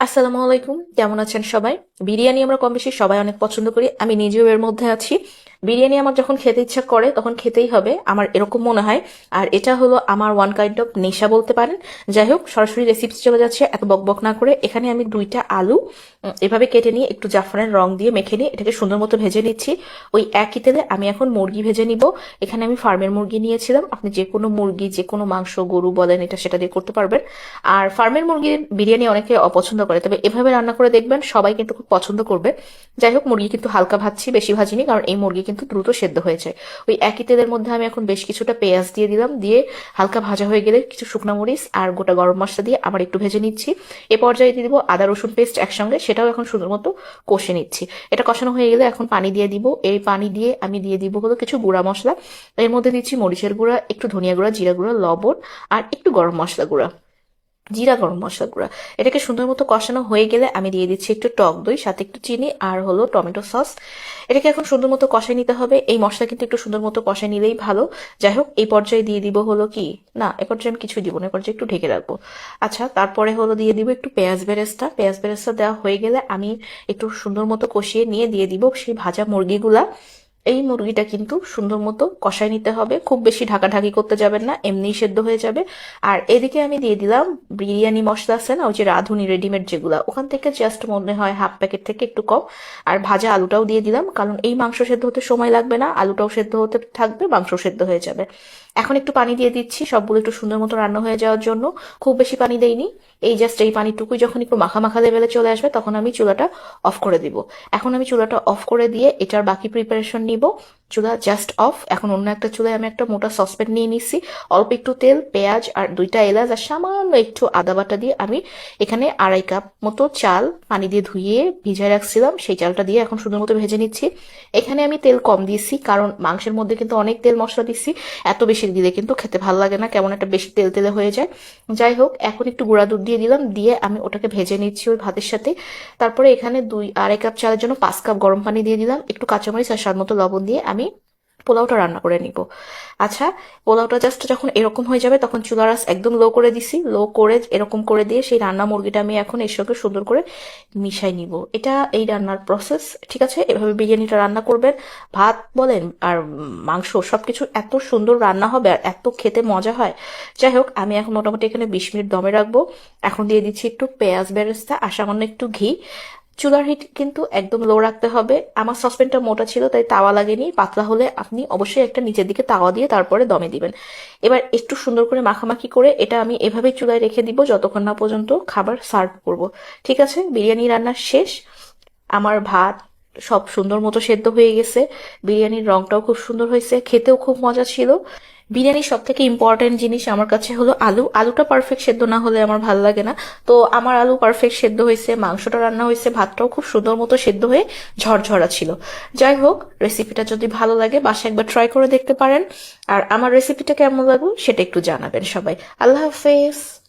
আসসালামু আলাইকুম। কেমন আছেন সবাই? বিরিয়ানি আমরা কম বেশি সবাই অনেক পছন্দ করি। আমি নিজেও এর মধ্যে আছি। বিরিয়ানি আমার যখন খেতে ইচ্ছা করে, তখন খেতেই হবে। আমার এরকম মনে হয়। আর এটা হলো আমার ওয়ান কাইন্ড অফ নেশা বলতে পারেন। যাই হোক, সরাসরি রেসিপি চলে যাচ্ছে। এত বকবক না করে এখানে আমি দুইটা আলু এভাবে কেটে নিয়ে একটু জাফরানের রং দিয়ে মেখে নিয়ে এটাকে সুন্দর মতো ভেজে নিচ্ছি। ওই একই তেলে আমি এখন মুরগি ভেজে নিব। এখানে আমি ফার্মের মুরগি নিয়েছিলাম। আপনি যে কোনো মুরগি, যে কোনো মাংস, গরু বলেন, এটা সেটা দিয়ে করতে পারবেন। আর ফার্মের মুরগির বিরিয়ানি অনেকে অপছন্দ করে। তবে এভাবে রান্না করে দেখবেন সবাই কিন্তু খুব পছন্দ করবে। যাই হোক, মুরগি কিন্তু হালকা ভাজছি, বেশি ভাজিনি, কারণ এই মুরগি কিন্তু দ্রুত সেদ্ধ হয়ে যায়। ওই একই তেলের মধ্যে আমি এখন বেশ কিছুটা পেঁয়াজ দিয়ে দিলাম, দিয়ে হালকা ভাজা হয়ে গেলে কিছু শুকনো মরিচ আর গোটা গরম মশলা দিয়ে আবার একটু ভেজে নিচ্ছি। এ পর্যায়ে দিয়ে দিব আদা, রসুন পেস্ট একসঙ্গে, সেটাও এখন সুন্দর মতো কষে নিচ্ছি। এটা কষানো হয়ে গেলে এখন পানি দিয়ে দিব। এই পানি দিয়ে আমি দিয়ে দিব হলো কিছু গুঁড়া মশলা। এর মধ্যে দিচ্ছি মরিচের গুঁড়া, একটু ধনিয়া গুঁড়া, জিরা গুঁড়া, লবণ আর একটু গরম মশলা গুঁড়া। জিরা গরম মশলা গুঁড়া। এটাকে সুন্দর মতো কষানো হয়ে গেলে আমি দিয়ে দিচ্ছি একটু টক দই, সাথে একটু চিনি আর হলো টমেটো সস। এটাকে এখন সুন্দর মতো কষাই নিতে হবে। এই মশলা কিন্তু একটু সুন্দর মতো কষাই নিলেই ভালো। যাই হোক, এই পর্যায়ে দিয়ে দিব হলো কি? না, এ পর্যায়ে আমি কিছুই দিব না পর্যায়ে একটু ঢেকে রাখব। আচ্ছা তারপরে হলো দিয়ে দিব একটু পেঁয়াজ বেরেস্তা। পেঁয়াজ বেরেস্তা দেওয়া হয়ে গেলে আমি একটু সুন্দর মতো কষিয়ে নিয়ে দিয়ে দিব সেই ভাজা মুরগিগুলা। এই মুরগিটা কিন্তু সুন্দর মতো কষায় নিতে হবে। খুব বেশি ঢাকাঢাকি করতে যাবেন না, এমনিই সেদ্ধ হয়ে যাবে। আর এদিকে আমি দিয়ে দিলাম বিরিয়ানি মশলা আছে না, ওই যে রাঁধুনি রেডিমেড যেগুলা, ওখান থেকে জাস্ট মনে হয় হাফ প্যাকেট থেকে একটু কম। আর ভাজা আলুটাও দিয়ে দিলাম, কারণ এই মাংস সেদ্ধ হতে সময় লাগবে না, আলুটাও সেদ্ধ হতে থাকবে মাংস সেদ্ধ হয়ে যাবে। এখন একটু পানি দিয়ে দিচ্ছি, সবগুলো একটু সুন্দর মতো রান্না হয়ে যাওয়ার জন্য। খুব বেশি পানি দেইনি, এই জাস্ট এই পানিটুকুই যখন একটু মাখা মাখা লেভেলে চলে আসবে, তখন আমি চুলাটা অফ করে দিব। এখন আমি চুলাটা অফ করে দিয়ে এটার বাকি প্রিপারেশন নিব। চুলা জাস্ট অফ এখন অন্য একটা চুলায় আমি একটা মোটা সসপ্যান নিয়ে নিচ্ছি অল্প একটু তেল, পেঁয়াজ আর দুইটা এলাচ আর সামান্য একটু আদা বাটা দিয়ে আমি এখানে আড়াই কাপ মতো চাল পানি দিয়ে ধুয়ে ভিজায় রাখছিলাম। সেই চালটা দিয়ে এখন সুন্দর মতো ভেজে নিচ্ছি। এখানে আমি তেল কম দিয়েছি কারণ মাংসের মধ্যে কিন্তু অনেক তেল মশলা দিচ্ছি এত বেশি দিলে কিন্তু খেতে ভালো লাগে না, কেমন একটা বেশি তেল তেলে হয়ে যায়। যাই হোক, এখন একটু গুঁড়া দুধ দিয়ে দিলাম। দিয়ে আমি ওটাকে ভেজে নিচ্ছি ওই ভাতের সাথে। তারপরে এখানে দুই আড়াই কাপ চালের জন্য পাঁচ কাপ গরম পানি দিয়ে দিলাম। একটু কাঁচামরিচ আর স্বাদ মতো লবণ দিয়ে আমি পোলাওটা রান্না করে নিব। আচ্ছা পোলাওটা জাস্ট যখন এরকম হয়ে যাবে তখন চুলার আঁচ একদম লো করে দিছি। লো করে, এরকম করে দিয়ে সেই রান্না মুরগিটা আমি এখন এর সঙ্গে সুন্দর করে মিশাই নিব। এটা এই রান্নার প্রসেস ঠিক আছে? এভাবে বিরিয়ানিটা রান্না করবেন, ভাত বলেন আর মাংস, সবকিছু এত সুন্দর রান্না হবে আর এত খেতে মজা হয়। যাই হোক, আমি এখন মোটামুটি এখানে বিশ মিনিট দমে রাখব। এখন দিয়ে দিচ্ছি একটু পেঁয়াজ বেরেস্তা আর সামান্য একটু ঘি। চুলার হিট কিন্তু একদম লো রাখতে হবে। আমার সসপ্যানটা মোটা ছিল, তাই তাওয়া লাগেনি। পাতলা হলে আপনি অবশ্যই একটা নিচের দিকে তাওয়া দিয়ে তারপরে দমে দিবেন। এবার একটু সুন্দর করে মাখামাখি করে এটা আমি এভাবেই চুলায় রেখে দিব, যতক্ষণ না পর্যন্ত খাবার সার্ভ করব। ঠিক আছে? বিরিয়ানি রান্না শেষ। আমার ভাত সব সুন্দর মতো সেদ্ধ হয়ে গেছে। বিরিয়ানির রংটাও খুব সুন্দর হয়েছে। খেতেও খুব মজা ছিল। বিরিয়ানির সব থেকে ইম্পর্টেন্ট জিনিস আমার কাছে হলো আলু। আলুটা পারফেক্ট সেদ্ধ না হলে আমার ভালো লাগে না। তো আমার আলু পারফেক্ট সেদ্ধ হয়েছে, মাংসটা রান্না হয়েছে, ভাতটাও খুব সুন্দর মতো সেদ্ধ হয়ে ঝরঝরা ছিল। যাই হোক রেসিপিটা যদি ভালো লাগে, বাসায় একবার ট্রাই করে দেখতে পারেন। আর আমার রেসিপিটা কেমন লাগবে সেটা একটু জানাবেন সবাই। আল্লাহ হাফেজ।